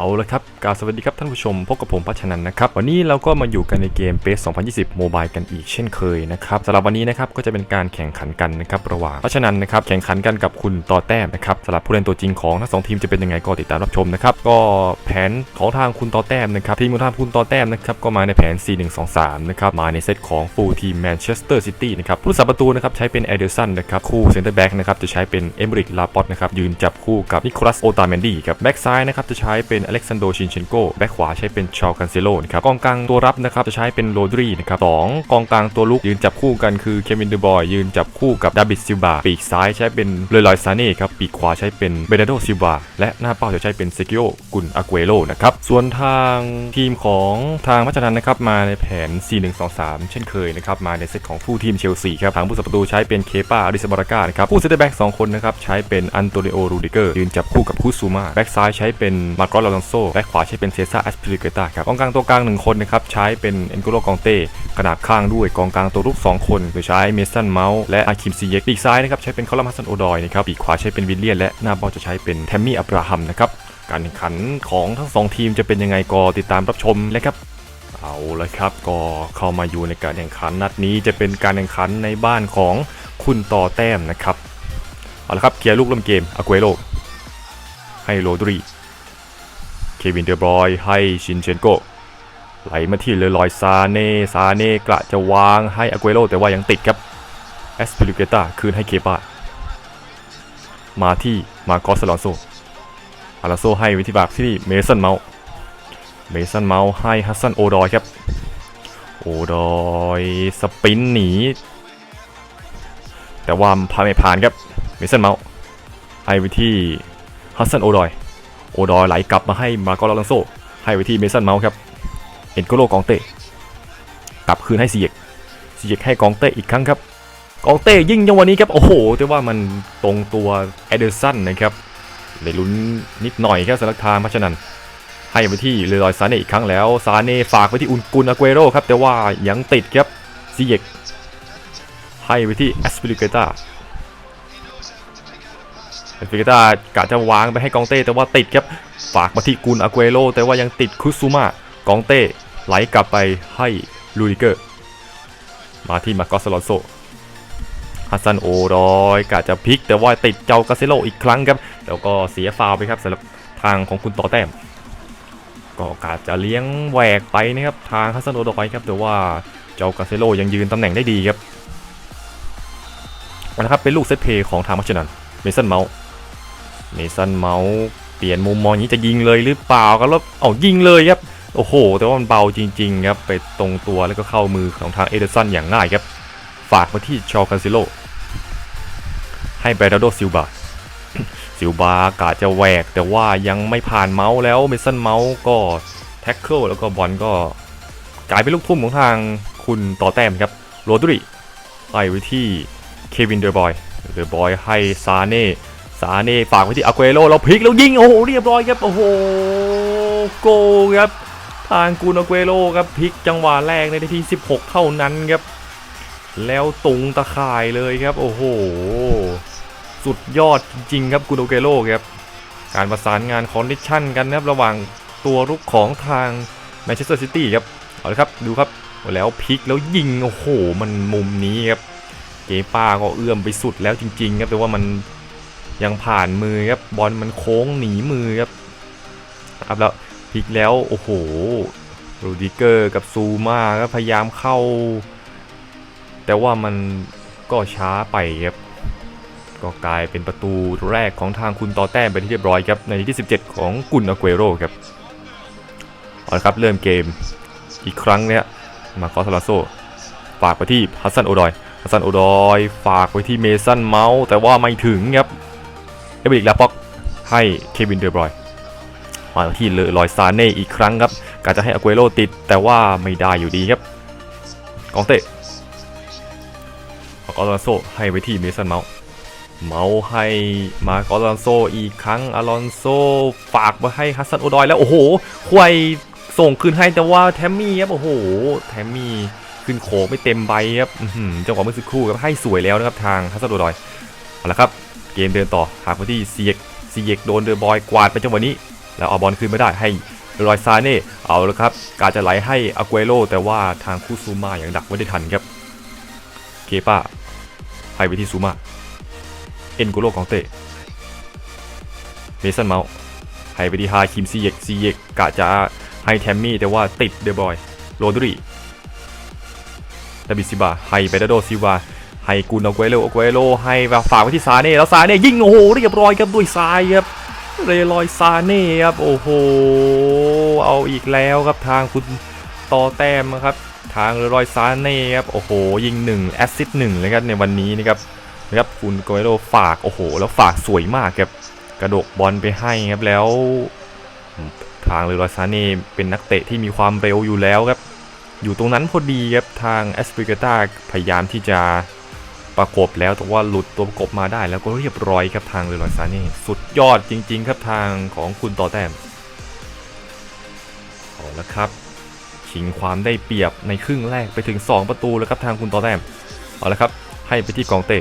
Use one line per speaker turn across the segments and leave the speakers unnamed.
เอาละครับกาสวัสดีครับท่านผู้ชมพบกับผมพัชนันนะครับ วันนี้เราก็มาอยู่กันในเกม PES 2020โมบายกันอีกเช่นเคยนะครับสำหรับวันนี้นะครับก็จะเป็นการแข่งขันกันนะครับระหว่างพัชนันนะครับแข่งขันกันกับคุณต่อแต้มนะครับสำหรับผู้เล่นตัวจริงของทั้งสองทีมจะเป็นยังไงก็ติดตามรับชมนะครับก็แผนของทางคุณต่อแต้มนะครับทีมของทางคุณต่อแต้มนะครับก็มาในแผน 4-1-2-3 นะครับมาในเซตของฟูลทีมแมนเชสเตอร์ซิตี้นะครับผู้รักษาประตูนะครับใช้เป็นเอเดอร์สันนะครับคู่เซนเตอร์แบ็กนะครับจะใช้เป็นเอมริกลาปอตนะครับยืนจับคู่กับนิโคลัสโอตาเมนดีครับแบ็กซ้ายนะครับจะใช้เป็นอเล็กซานโดชินเชนโกแบ็กขวาใช้เป็นชาวกันเซโลนะครับกองกลางตัวรับนะครับจะใช้เป็นโรดรีนะครับสองกองกลางตัวลุกยืนจับคู่กันคือเควินเดอบอยยืนจับคู่กับดาบิดซิลบาปีกซ้ายใช้เป็นเลลอยซาเน่ครับปีกขวาใช้เป็นเบเนโดซิลบาและหน้าเป้าจะใช้เป็นเซกิโอกุนอากเอโรนะครับส่วนทางทีมของทางพัชนันนะครับมาในแผน 4-1-2-3 เช่นเคยนะครับมาในเซตของผู้ทีมเชลซีครับทางผู้สับประตูใช้เป็นเคปาอริสบาราก้านะครับผู้เซตแบ็กสองคนนะครับใช้เป็นอันโตนิโอรูดิเกอร์ยืนจับคู่กับคูซูมาแบ็กซ้ายใช้เป็นมาร์กอสลาลอนโซแบ็กขวาใช้เป็นเซซ่าแอสพิลิเกตาครับกองกลางตัวกลางหนึ่งคนนะครับใช้เป็นเอ็นโกโลกองเต้ขนาบข้างด้วยกองกลางตัวรุกสองคนโดยใช้เมสันเมาส์และอาคิมซีเยกปีกซ้ายนะครับใช้เป็นคอลัมฮัสซันโอดอยนะครับปีกขวาใช้เป็นวิลเลียนและหน้าบอลจะใช้เป็นแทมมี่อับราฮัมนะครับการแข่งขันของทั้งสองทีมจะเป็นยังไงก็ติดตามรับชมเลยครับเอาละครับก็เข้ามาอยู่ในการแข่งขันนัดนี้จะเป็นการแข่งขันในบ้านของคุณต่อแต้มนะครับ เอาละครับเคลียร์ลูกเริ่มเกมอากุเอโรให้โรดรี เควินเดอบรอยให้ชินเชนโกไหลมาที่เลลอยซาเน่ซาเน่กระจะวางให้อากุเอโรแต่ว่ายังติดครับแอสพิลิเกตาคืนให้เคปามาที่มาโกสลอนโซอาลาโซให้วิธีบากที่เมสันเมาส์เมสันเมาส์ให้ฮัสซันโอดอยครับ โอดอยสปินหนี แต่ว่าพาไม่ผ่านครับ เมสันเมาส์ให้ไปที่ฮัสซันโอดอย โอดอยไหลกลับมาให้มาโกลาลังโซ ให้ไปที่เมสันเมาส์ครับ เอ็นโกโลกองเต้ กลับคืนให้ซีเยกซีเยกให้กองเต้อีกครั้งครับ กองเต้ยิ่งจังวะนี้ครับ โอ้โห แต่ว่ามันตรงตัวเอเดอร์สันนะครับ เลยลุ้นนิดหน่อยครับสำหรับทางพัชนันให้ไปที่เลรอยซาเน่อีกครั้งแล้วซาเน่ฝากไปที่อุนกุนอาเกโรครับ แต่ว่ายังติดครับซีเยกให้ไปที่แอสปิลิเกตา แอสปิเกตากะจะวางไปให้กองเต้แต่ว่าติดครับ ฝากมาที่กุนอาเกโรแต่ว่ายังติดคุซูมากองเต้ไหลกลับไปให้ลูดิเกอร์ มาที่มาโกสลอนโซฮัสซันโอรอยกะจะพลิก แต่ว่าติดเจ้ากาเซโลอีกครั้งครับ แล้วก็เสียฟาวไปครับสำหรับทางของคุณต่อแต้ม ก็กาจะเลี้ยงแหวกไปนะครับทางฮัสซันโอดอยครับแต่ว่าเจ้ากาเซโลยังยืนตำแหน่งได้ดีครับเอาละครับเป็นลูกเซตเพย์ของทางมัชนันเมสันเมาส์ เมสันเมาส์เปลี่ยนมุมมองนี้จะยิงเลยหรือเปล่าครับแล้วเอายิงเลยครับโอ้โห แต่ว่ามันเบาจริง ๆ ครับ ไปตรงตัวแล้วก็เข้ามือของทางเอเดอร์สันอย่างง่ายครับ ฝากมาที่ชอคาซิโล ให้เบรโดซิลบาซิลบากาจะแหวก แต่ว่ายังไม่ผ่านเมาส์แล้วเมสันเมาส์ก็แท็กเกิลแล้วก็บอลก็กลายเป็นลูกทุ่มของทางคุณต่อแต้มครับโรดริไล่ไว้ที่เควินเดอร์บอยเดอร์บอยให้ซาเน่ ซาเน่ฝากไว้ที่อาเกโรเราพลิกแล้วยิงโอ้โหเรียบร้อยครับโอ้โหโกครับทางกูนอาเกโรครับพลิกจังหวะแรกในนาที 16 เท่านั้นครับ แล้วตุงตะข่ายเลยครับ โอ้โหสุดยอดจริงๆครับกูโนเกโรครับการประสานงานคอนดิชันกันนะครับระหว่างตัวรุกของทางแมนเชสเตอร์ซิตี้ครับเอาละครับดูครับแล้วพลิกแล้วยิงโอ้โห มันมุมนี้ครับเกป้าก็เอื้อมไปสุดแล้วจริง ๆ ครับแต่ว่ามัน ยังผ่านมือครับบอลมันโค้งหนีมือครับครับแล้วพลิกแล้วโอ้โหรูดิเกอร์กับซูมาก็พยายามเข้า แต่ว่ามันก็ช้าไปครับก็กลายเป็นประตูแรกของทางคุณต่อแต้มเป็นที่เรียบร้อยครับในที่ 17 ของกุนอาเกโรครับเอาละครับเริ่มเกมอีกครั้งเนี่ยมาคอสลาโซฝากไปที่ฮัสซันโอดอยฮัสซันโอดอย ฝากไปที่เมสันเมาส์แต่ว่าไม่ถึงครับ เอเบริกลาป็อกให้เควินเดอบรอยมาที่เลลอยซานเน่อีกครั้งครับกาจะให้อาเกโรติดแต่ว่าไม่ได้อยู่ดีครับ กองเตะมาคอสลาโซให้ไปที่เมสันเมาส์เมาส์ให้มาร์กอลอนโซอีกครั้งอลอนโซฝากมาให้ฮัสซันโอดอยแล้วโอ้โหควยส่งคืนให้แต่ว่าแทมมี่ครับโอ้โหแทมมี่ขึ้นโขไม่เต็มใบครับจังหวะเมื่อสักครู่ครับให้สวยแล้วนะครับทางฮัสซันโอดอยเอาละครับ เกมเดินต่อหากไปที่เซียกเซียกโดนเดอร์บอยกวาดไปจังหวะนี้ แล้วเอาบอลคืนไม่ได้ให้รอยซาเน่เอาแล้วครับ การจะไหลให้อากุเอโรแต่ว่าทางคูซูมาอย่างดักไว้ได้ทันครับเคป้าให้ไปที่ซูมาเอ็นโกโลกองเตเมสันเมาส์ให้ไปที่ฮาคิมซีเยกซีเยกกะจะให้แทมมี่แต่ว่าติดเดอบอยโรดรีดาบิซิบาให้ไปดาโดซิวา ให้กุนเอาเกโลอาเกโลให้ฝากไว้ที่ซาเน่แล้วซาเน่ยิงโอ้โหเรียบร้อยครับด้วยซ้ายครับเรลอยซาเน่ครับโอ้โหเอาอีกแล้วครับทางคุณต่อแต้มนะครับ ทางเรลอยซาเน่ครับโอ้โหยิง1แอสซิสต์หนึ่งเลยครับในวันนี้นะครับนะครับคุณโกเอโรฝากโอ้โห แล้วฝากสวยมากครับกระดกบอลไปให้ครับแล้ว ทางเรลอยซาเน่เป็นนักเตะที่มีความเร็วอยู่แล้วครับอยู่ตรงนั้นพอดีครับทางแอสปริกาตาพยายามที่จะ ประกบแล้วแต่ว่าหลุดตัวประกบมาได้แล้วก็เรียบร้อยครับทางเรลอยซาเน่สุดยอดจริง ๆ ครับทางของคุณต่อแต้มเอาละครับชิงความได้เปรียบในครึ่งแรกไปถึง 2 ประตูแล้วครับทางคุณต่อแต้มเอาละครับ ให้ไปที่กองเต้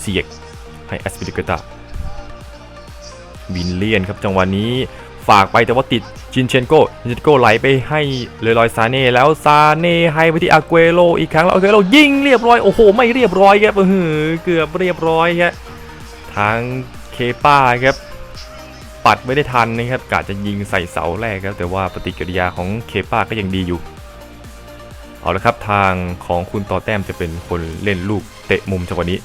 เซียกให้แอสปริกตาวินเลียนครับจังหวะนี้ ฝากไปแต่ว่าติดจินเชนโกจินเชนโกไหลไปให้เลลอยซาเน่แล้วซาเน่ให้ไปที่อากเอโลอีกครั้งแล้วอากเอโลยิงเรียบร้อยโอ้โหไม่เรียบร้อยครับเออเกือบเรียบร้อยครับทางเคป้าครับปัดไม่ได้ทันนะครับกะจะยิงใส่เสาแรกครับแต่ว่าปฏิกิริยาของเคป้าก็ยังดีอยู่เอาละครับทางของคุณต่อแต้มจะเป็นคนเล่นลูกเตะมุมจังหวะนี้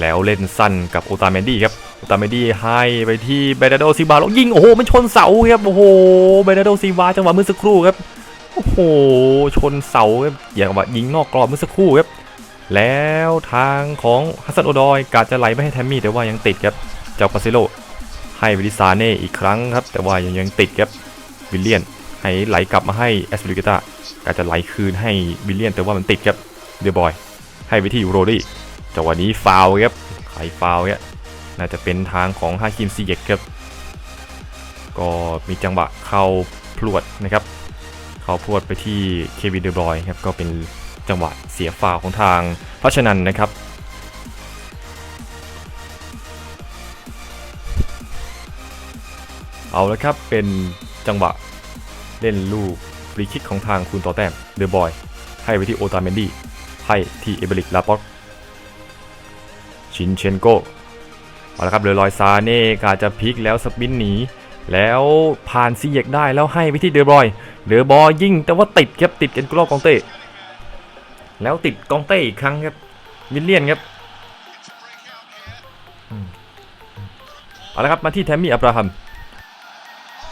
แล้วเล่นสั้นกับโอตาเมนดี้ครับ ตาเมดี้ให้ไปที่เบนาโดซิบาแล้วยิงโอ้โหมันชนเสาครับโอ้โหเบนาโดซิบาจังหวะเมื่อสักครู่ครับโอ้โหชนเสาครับอย่างว่ายิงนอกกรอบเมื่อสักครู่ครับแล้วทางของฮัสซันโอดอยกาจะไหลไม่ให้แทมมี่แต่ว่ายังติดครับเจ้าปาซิโลให้ไปที่ซาเน่อีกครั้งครับ แต่ว่ายังยังติดครับวิลเลียนให้ไหลกลับมาให้แอสปริกตากาจะไหลคืนให้วิลเลียน แต่ว่ามันติดครับเดบอยให้ไปที่โรดี้จังหวะนี้ฟาวครับใครฟาวเนี่ย น่าจะเป็นทางของฮาคิมซีเยกครับ ก็มีจังหวะเข้าพรวดนะครับ เข้าพรวดไปที่เควินเดบรอยครับ ก็เป็นจังหวะเสียฟาวของทางพัชนันนะครับเอาละครับ เป็นจังหวะเล่นลูกฟรีคิกของทางคุณต่อแต้มเดอะบอย ให้ไปที่โอตาเมนดี้ให้ที่เอเบริกลาปอตชินเชนโก เอาละครับเรือลอยซาเน่กาจะพลิกแล้วสปินหนี แล้วผ่านซีเยกได้แล้วให้ไปที่เดอบอย เดอบอยยิงแต่ว่าติดครับติดเอ็นกรอกองเต้ แล้วติดกองเต้อีกครั้งครับวิลเลียนครับเอาละครับมาที่แทมมี่อับราฮัม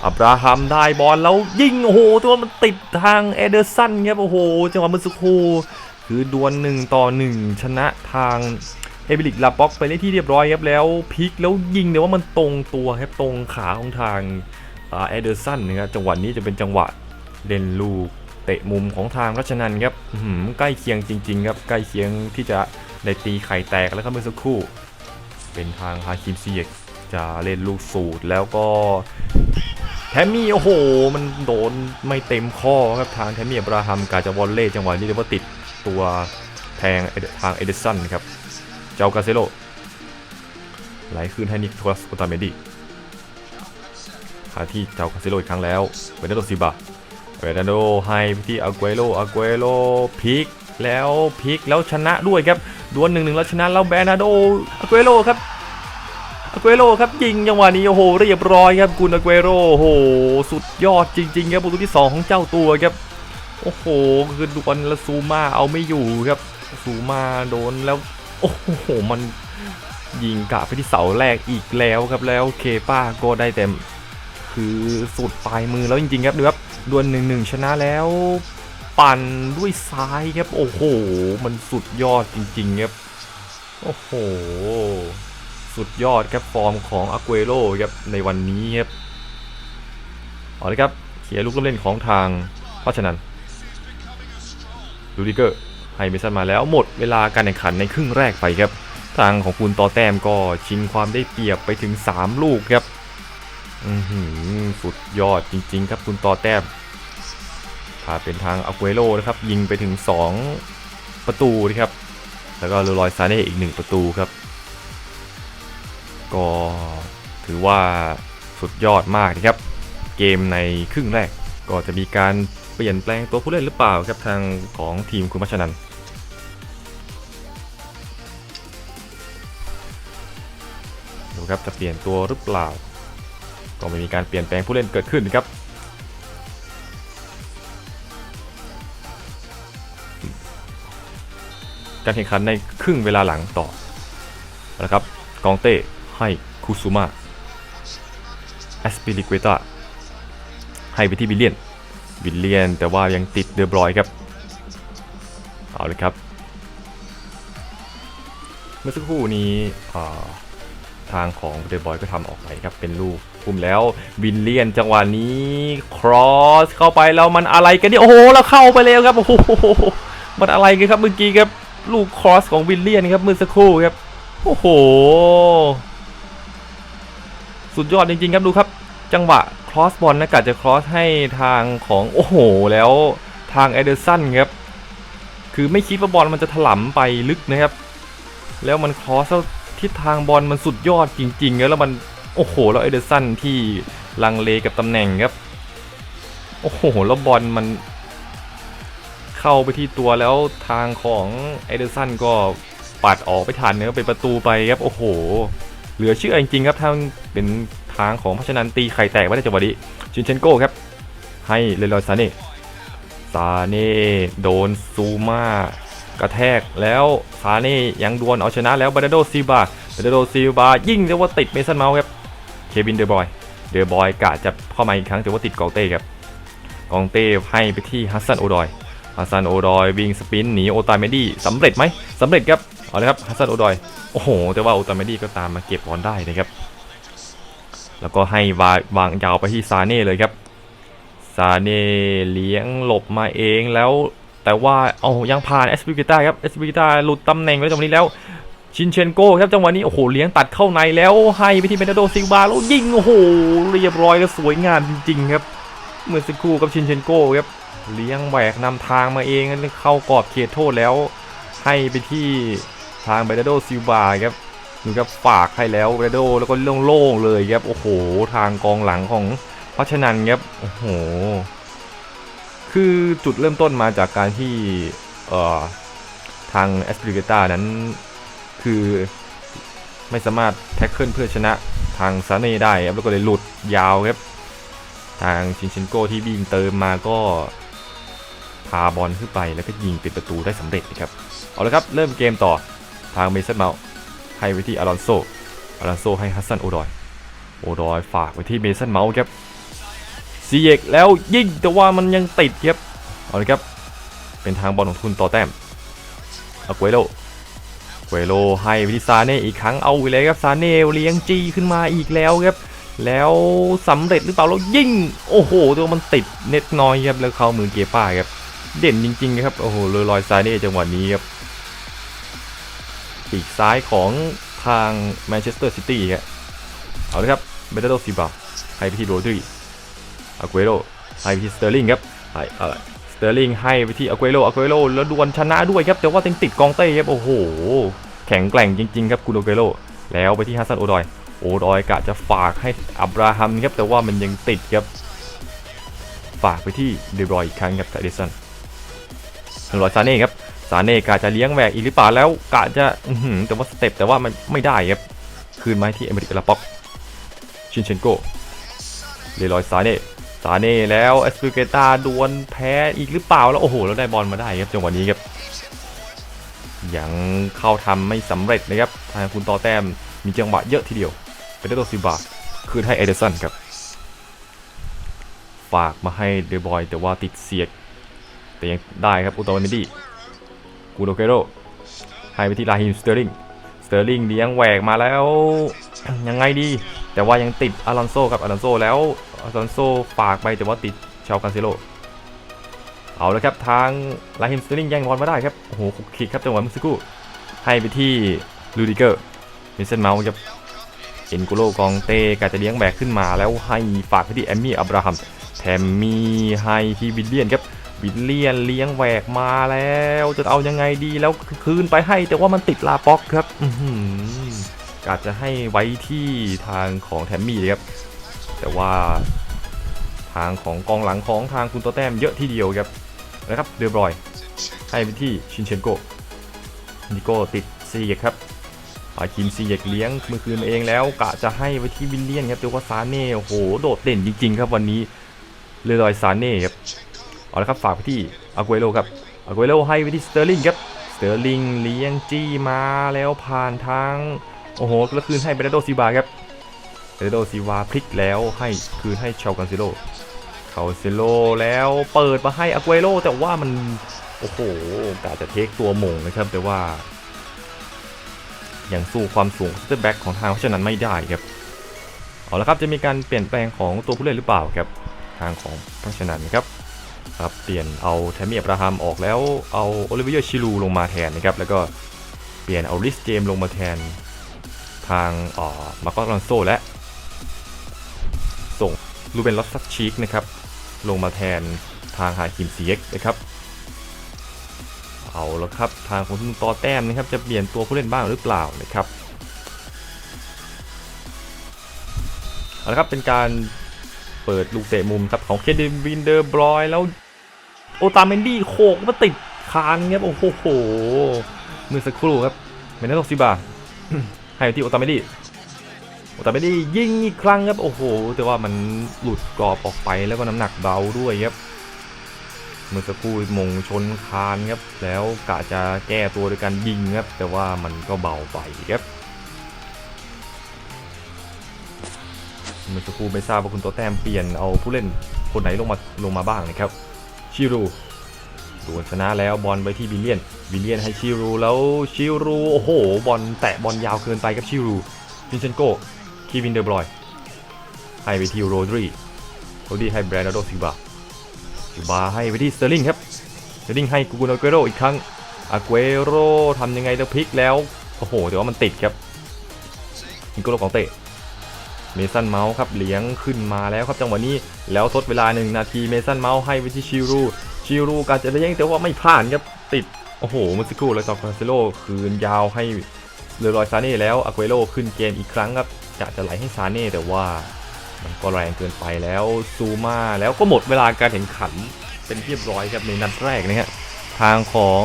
อับราฮัมได้บอลแล้วยิงโอ้โหตัวมันติดทางเอเดอร์สันครับโอ้โหจังหวะมือสักคคือดวลหนึ่งต่อหนึ่งชนะทาง เอเบริกลาบ็อกไปได้ที่เรียบร้อยครับแล้วพลิกแล้วยิงเนี่ยว่ามันตรงตัวครับตรงขาของทางเอเดอร์สันนะครับจังหวะนี้จะเป็นจังหวะเล่นลูกเตะมุมของทางรัชนันครับหือใกล้เคียงจริง ๆ ครับใกล้เคียงที่จะได้ตีไข่แตกแล้วครับเมื่อสักครู่ เป็นทางฮาคิมซีเยกจะเล่นลูกสูตรแล้วก็แทมมี่โอ้โห มันโดนไม่เต็มข้อครับทางแทมมี่อับราฮัมกาจะวอลเล่จังหวะนี้เรียกว่าติดตัวแทงทางเอเดอร์สันครับ เจ้ากาเซโลไหลคืนให้นิโคลัสโอตาเมดีหาที่เจ้ากาเซโลอีกครั้งแล้วเวเนโดซิบาเวเนโดให้ที่อากเอโลอากเอโลพลิกแล้วพลิกแล้วชนะด้วยครับดวลหนึ่งหนึ่งแล้วชนะแล้วแบนาโดอากเอโลครับอากเอโลครับยิงจังหวะนี้โอ้โหเรียบร้อยครับกุนอากเอโลโอ้โหสุดยอดจริงๆครับประตูที่สองของเจ้าตัวครับโอ้โหคือดวลแล้วซูมาเอาไม่อยู่ครับซูมาโดนแล้ว โอ้โห มันยิงกะไปที่เสาแรกอีกแล้วครับแล้วเคป้าก็ได้เต็ม คือสุดปลายมือแล้วจริงๆครับดูครับดวลหนึ่งหนึ่งชนะแล้ว ปั่นด้วยซ้ายครับโอ้โห มันสุดยอดจริงๆครับโอ้โห สุดยอดครับฟอร์มของอากุเอโรครับในวันนี้ครับเอาเลยครับเขียร์ลูกเล่นของทางเพราะฉะนั้นลูดิเกอร์ ให้เมสันมาแล้วหมดเวลาการแข่งขันในครึ่งแรกไปครับ ทางของคุณต่อแต้มก็ชิงความได้เปรียบไปถึง 3 ลูกครับอือหือสุดยอดจริง ๆ ครับคุณต่อแต้มถ้าเป็นทางอากุเอโรนะครับยิงไปถึง 2 ประตูนะครับ แล้วก็เลรอยซาเน่อีก 1 ประตูครับ ก็ถือว่าสุดยอดมากนะครับ เกมในครึ่งแรกก็จะมีการเปลี่ยนแปลงตัวผู้เล่นหรือเปล่าครับทางของทีมคุณพัชนัน ดูครับจะเปลี่ยนตัวหรือเปล่า ก็ไม่มีการเปลี่ยนแปลงผู้เล่นเกิดขึ้นครับ การแข่งขันในครึ่งเวลาหลังต่อนะครับกองเต้ให้คุซุมะแอสปิลิเกตาให้ไปที่บิลเลียน บิลเลียน แต่ว่ายังติดเดอบรอยครับ เอาเลยครับ เมื่อสักครู่นี้อ่า ทางของเดอบอยก็ทำออกไปครับเป็นลูกคุมแล้วบิลเลียนจังหวะนี้ครอสเข้าไปแล้วมันอะไรกันเนี่ยโอ้โหแล้วเข้าไปแล้วครับโอ้โหมันอะไรกันครับเมื่อกี้ครับลูกครอสของวิลเลียนครับเมื่อสักครู่ครับโอ้โห สุดยอดจริงๆครับดูครับ จังหวะครอสบอลนะกะจะครอสให้ทางของโอ้โห แล้วทางเอเดอร์สันครับคือไม่คิดว่าบอลมันจะถลำไปลึกนะครับ แล้วมันครอสแล้ว ทิศทางบอลมันสุดยอดจริงๆ แล้วมันโอ้โห แล้วเอเดอร์สันที่ลังเลกับตำแหน่งครับ โอ้โห แล้วบอลมันเข้าไปที่ตัวแล้วทางของเอเดอร์สันก็ปัดออกไปทันนะครับเป็นประตูไปครับ โอ้โห เหลือเชื่อจริงๆครับทางเป็นทางของพัชนันตีไข่แตกไว้ในจังหวะนี้ชินเชนโก้ครับ ให้เลลอยซาเน่ซาเน่โดนซูมา กระแทกแล้วซาเน่ยังดวลเอาชนะแล้วบาร์โดซิลบาบาร์โดซิลบายิ่งแต่ว่าติดเมสันเมาส์ครับเควินเดอร์บอยเดอร์บอยกะจะเข้ามาอีกครั้งแต่ว่าติดกองเต้ครับกองเต้ให้ไปที่ฮัสซันโอดอยฮัสซันโอดอยวิ่งสปินหนีโอตาเมดี้สำเร็จไหมสำเร็จครับเอาเลยครับฮัสซันโอดอยโอ้โห แต่ว่าโอตาเมดี้ก็ตามมาเก็บบอลได้นะครับแล้วก็ให้วาวางยาวไปที่ซาเน่เลยครับซาเน่เลี้ยงหลบมาเองแล้ว แต่ว่าเอายังผ่านเอสปิกิต้าครับเอสปิกิต้าหลุดตำแหน่งไว้ตรงนี้แล้วชินเชนโก้ครับจังหวะนี้โอ้โหเลี้ยงตัดเข้าในแล้วให้ไปที่เบนโดซิลบาแล้วยิงโอ้โหเรียบร้อยและสวยงามจริงๆครับเมื่อสักครู่กับชินเชนโก้ครับเลี้ยงแหวกนำทางมาเองเข้ากรอบเขตโทษแล้ว ให้ไปที่ทางเบรโดซิลบาครับนี่ครับฝากให้แล้วเบรโดแล้วก็โล่งๆเลยครับโอ้โหทางกองหลังของพัชนันครับโอ้โห คือจุดเริ่มต้นมาจากการที่เอ่อทางแอสปริเกตานั้น คือไม่สามารถแท็กเกิลเพื่อชนะทางซาเน่ได้ครับแล้วก็เลยหลุดยาวครับ ทางชินเชนโกที่วิ่งเติมมาก็พาบอลขึ้นไปแล้วก็ยิงป็นประตูได้สำเร็จนะครับ เอาละครับ เริ่มเกมต่อทางเมสันเมาส์ให้ไปที่อารอนโซอารอนโซให้ฮัสซันโอดอย โอดอยฝากไปที่เมสันเมาส์ครับ ซีเอกแล้วยิงแต่ว่ามันยังติดครับเอาละครับ เป็นทางบอลของทุนต่อแต้มอากุเอโลกุเอโลให้ไปที่ซาเน่อีกครั้งเอาไปเลยครับซาเน่เลี้ยงจีขึ้นมาอีกแล้วครับ แล้วสำเร็จหรือเปล่าแล้วยิงโอ้โหแตัวามันติดเน็ตน้อยครับแล้วเข้ามือเกียร์ป้าครับเด่นจริงๆครับโอ้โหเลอรอยซาเน่จังหวะนี้ครับปีกซ้ายของทางแมนเชสเตอร์ซิตี้ครับเอาเลยครับเบเตโดซิบาให้ไปที่โรดริ อากุเอโรให้ไปที่สเตอร์ลิงครับให้เออสเตอร์ลิงให้ไปที่อากุเอโรอากุเอโรแล้วดวลชนะด้วยครับแต่ว่ายังติดกองเต้ครับโอ้โห แข็งแกร่งจริง ๆ ครับคุณอากุเอโรแล้วไปที่ฮัสซันโอดอย โอดอยกะจะฝากให้อับราฮัมครับแต่ว่ามันยังติดครับ ฝากไปที่เดบรอยอีกครั้งครับกับเดสันรอยซาเน่ครับซาเน่กะจะเลี้ยงแหวกอีกหรือเปล่าแล้วกะจะอืแต่ว่าสเต็ปแต่ว่ามันไม่ได้ครับคืนมาให้ที่เอเมริกาลาป็อกชินเชนโกเลรอยซาเน่ ซาเน่แล้วเอสปิเกตาดวลแพ้อีกหรือเปล่าแล้วโอ้โหแล้วได้บอลมาได้ครับจังหวะนี้ครับยังเข้าทำไม่สำเร็จนะครับทางคุณต่อแต้มมีจังหวะเยอะทีเดียวเป็นโดซิบาคืนให้เอเดสันครับ ฝากมาให้เดบอยแต่ว่าติดเสียก แต่ยังได้ครับอุตวันมิดี้กูโดเกโรให้ไปที่ลาฮิมสเตอร์ลิงสเตอร์ลิงเลี้ยงแหวกมาแล้วยังไงดี แต่ว่ายังติดอลอนโซครับอลอนโซแล้ว อลอนโซฝากไปแต่ว่าติดชาวกันเซโลเอาแล้วครับทางลาฮิมสเตอร์ลิงแย่งบอลมาได้ครับโอ้โหคุกคิกครับจังหวะเมื่อสักครู่ให้ไปที่ลูดิเกอร์มิเซนเมาส์ครับเอ็นกุโลกองเต้กาจะเลี้ยงแบกขึ้นมาแล้วให้ฝากไปที่แอมมี่อับราฮัมแถมมีให้ที่วิลเลียนครับวิลเลียนเลี้ยงแหวกมาแล้วจะเอายังไงดีแล้วคืนไปให้แต่ว่ามันติดลาป็อกครับอืกาจะให้ไว้ที่ทางของแถมมี่เลยครับ แต่ว่าทางของกองหลังของทางคุณโตแต้มเยอะทีเดียวครับนะครับเดือบรอยให้ไปที่ชินเชนโกนิโก้ติดซีเยกครับปาคิมซีเยกเลี้ยงมือคืนมาเองแล้วกะจะให้ไปที่วิลเลียนครับต่ว่าซาเน่โอ้โหโดดเด่นจริง ๆ ครับวันนี้เลรอยซาเน่ครับเอาละครับฝากไปที่อากุเอโรครับอากุเอโรให้ไปที่สเตอร์ลิงครับสเตอร์ลิงเลี้ยงจี้มาแล้วผ่านทางโอ้โหแล้วคืนให้เบรโดซิบาครับ เบรโดซิบาพลิกแล้วให้คืนให้ชาวกันซิโลคาซิโลแล้วเปิดมาให้อากเอโรแต่ว่ามันโอ้โหกาจะเทคตัวหมงนะครับแต่ว่ายังสู้ความสูงสเตอร์แบ็กของทางเพราะฉะนั้นไม่ได้ครับเอาละครับจะมีการเปลี่ยนแปลงของตัวผู้เล่นหรือเปล่าครับทางของเพราะฉะนั้นครับครับเปลี่ยนเอาแทมมี่อับราฮัมออกแล้วเอาโอลิเวียชิลูลงมาแทนนะครับแล้วก็เปลี่ยนเอาริสเจมลงมาแทนทางอ่อมาร์กอสลอนโซและ ส่งลูเบนลอสซักชีกนะครับ ลงมาแทนทางฮาคิมซีเอ็กนะครับ เอาแล้วครับ ทางของคุณต่อแต้มนะครับ จะเปลี่ยนตัวผู้เล่นบ้างหรือเปล่านะครับ เอาละครับ เป็นการเปิดลูกเตะมุมครับของเคเดวินเดอร์บรอยแล้วโอตาเมนดี้โขกมาติดคานครับโอ้โหมือสักครู่ครับเมนเนโตซิบาให้ที่โอตาเมนดี้ โอตาเมนดี้ยิงอีกครั้งครับ โอ้โห แต่ว่ามันหลุดกรอบออกไปแล้วก็น้ำหนักเบาด้วยครับ เมื่อสักครู่มงชนคานครับ แล้วกะจะแก้ตัวโดยการยิงครับ แต่ว่ามันก็เบาไปครับ เมื่อสักครู่ไม่ทราบว่าคุณตัวแต้มเปลี่ยนเอาผู้เล่นคนไหนลงมาลงมาบ้างนะครับ ชิรูดวลชนะแล้วบอลไปที่บิลเลียน บิลเลียนให้ชิรูแล้วชิรูโอ้โห บอลแตะบอลยาวเกินไปครับชิรู วินเชนโก คีวินเดอร์บรอย ให้ไปที่โรดรีโรดรีให้แบรนด์โดซิบาซิบาให้ไปที่สเตอร์ลิงครับสเตอร์ลิงให้กูกุนอาเกโรอีกครั้งอาเกโรทำยังไงจะพลิกแล้ว โอ้โหแต่ว่ามันติดครับนิโกโลของเตะเมสันเมาส์ครับเลี้ยงขึ้นมาแล้วครับจังหวะนี้แล้วทดเวลาหนึ่งนาทีเมสันเมาส์ให้ไปที่ชิรูชิรูการจะเลี้ยงแต่ว่าไม่ผ่านครับติดโอ้โหมื่อสักครู่แล้วจอคาเซโลคืนยาวให้เลรอยซาเน่แล้วอาเกโรขึ้นเกมอีกครั้งครับ จะจะไหลให้ซาเน่แต่ว่ามันก็แรงเกินไปแล้วซูมาแล้วก็หมดเวลาการแข่งขันเป็นเรียบร้อยครับในนัดแรกนะฮะทางของ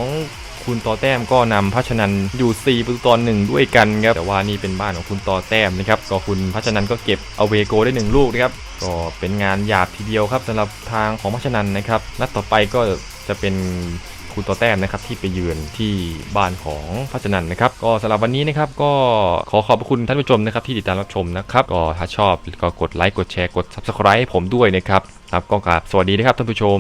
คุณต่อแต้มก็นำพัชนันอยู่4ประตูต่อหนึ่งด้วยกันครับแต่ว่านี่เป็นบ้านของคุณต่อแต้มนะครับก็คุณพัชนันก็เก็บเอาเวโกได้หนึ่งลูกนะครับก็เป็นงานหยาบทีเดียวครับสำหรับทางของพัชนันนะครับนัดต่อไปก็จะเป็น คุณต่อแต้มนะครับที่ไปเยือนที่บ้านของพัชนันนะครับก็สำหรับวันนี้นะครับก็ขอขอบคุณท่านผู้ชมนะครับที่ติดตามรับชมนะครับก็ถ้าชอบก็กดไลค์กดแชร์กด subscribe ให้ผมด้วยนะครับครับก็กราบสวัสดีนะครับท่านผู้ชม